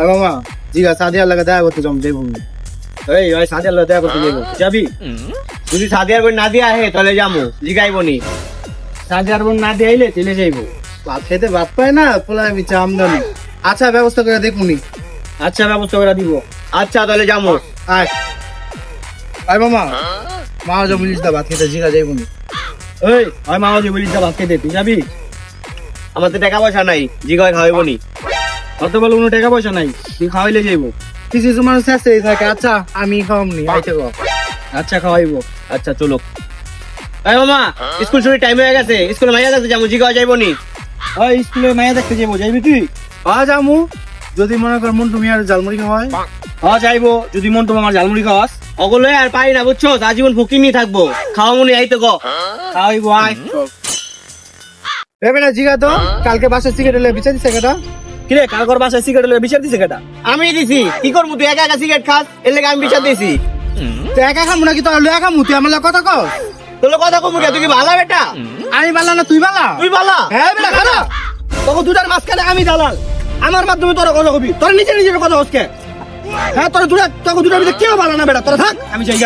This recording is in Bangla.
আর মামা জিগা সাদিয়ার লাগা দেখা করতে জম যাইব এই ওই সাদিয়ার লগে দেখা করতে যাব? যাবি যদি সাদিয়ার বই না দিয়ে আহে তাহলে যাব জিগাইবো নি। সাদিয়ার বোন না দিয়ে আইলে চলে যাইবো। ভাত খেতে ভাত পায় না পোলা বিচা আমদানি। আচ্ছা ব্যবস্থা করে দেখুনি আচ্ছা ব্যবস্থা করে দিব। আচ্ছা তাহলে যাব আয়। আয় মামা। মা যা বলিস দা ভাত খেতে জিগা যাইব নি। এই ওই মামা যে বলিস যা ভাত খেতে। তুই যাবি? আমার তো টাকা পয়সা নাই জিগাই খাওয়াইবো নি। অত বলে কোনো টাকা পয়সা নাই তুই খাওয়াইলে যাইবো। কিছু কিছু মানুষ আছে থাকে আচ্ছা আমি খাওয়ামনি আইতে গো আচ্ছা খাওয়াইবো। আচ্ছা চলো। এই মামা স্কুল ছুটির টাইম হয়ে গেছে স্কুলে মাইয়া গেছে যাব জিগাও যাইবো নি? ওই স্কুলে মাইয়া দেখতে যাব যাইবি তুই? আজ আমু যদি মনে কর মন তুমি আর জালমুড়ি খাওয়াই হ্যাঁ যাইবো যদি মন তোমার আমার ঝালমুড়ি খাওয়াস। অগলে আর পাই না বুঝছ? আজীবন ফকির নিয়ে থাকব। খাওয়া মনে আইতো গো। খাওয়াইবো আয়। ভেবে না জিগা তো কালকে বাসের সিগারেট এলে বিচার কেটা কিরে কালকর বাসায় সিগারেট লয়ে বিচার দিছে কেটা আমি দিছি। কি করব তুই একা একা সিগারেট খাস? এর লেগে আমি বিচার দিছি। তো একা খামু নাকি তোর লয়া খামু? তুই আমার লগে কথা কও তোর কথা কমু কে? তুই কি ভালো বেটা? আমি বালা না তুই বালা? তুই ভালো হ্যাঁ বেটা খানা তোকে দুটার মাঝখানে আমি দালাল। আমার মাধ্যমে তোর কথা কবি। তোর নিজে নিজের কথা হচ্ছে হ্যাঁ তোর দুটা তোকে দুটার ভিতরে কেউ বালা না বেটা। তোরা থাক আমি যাই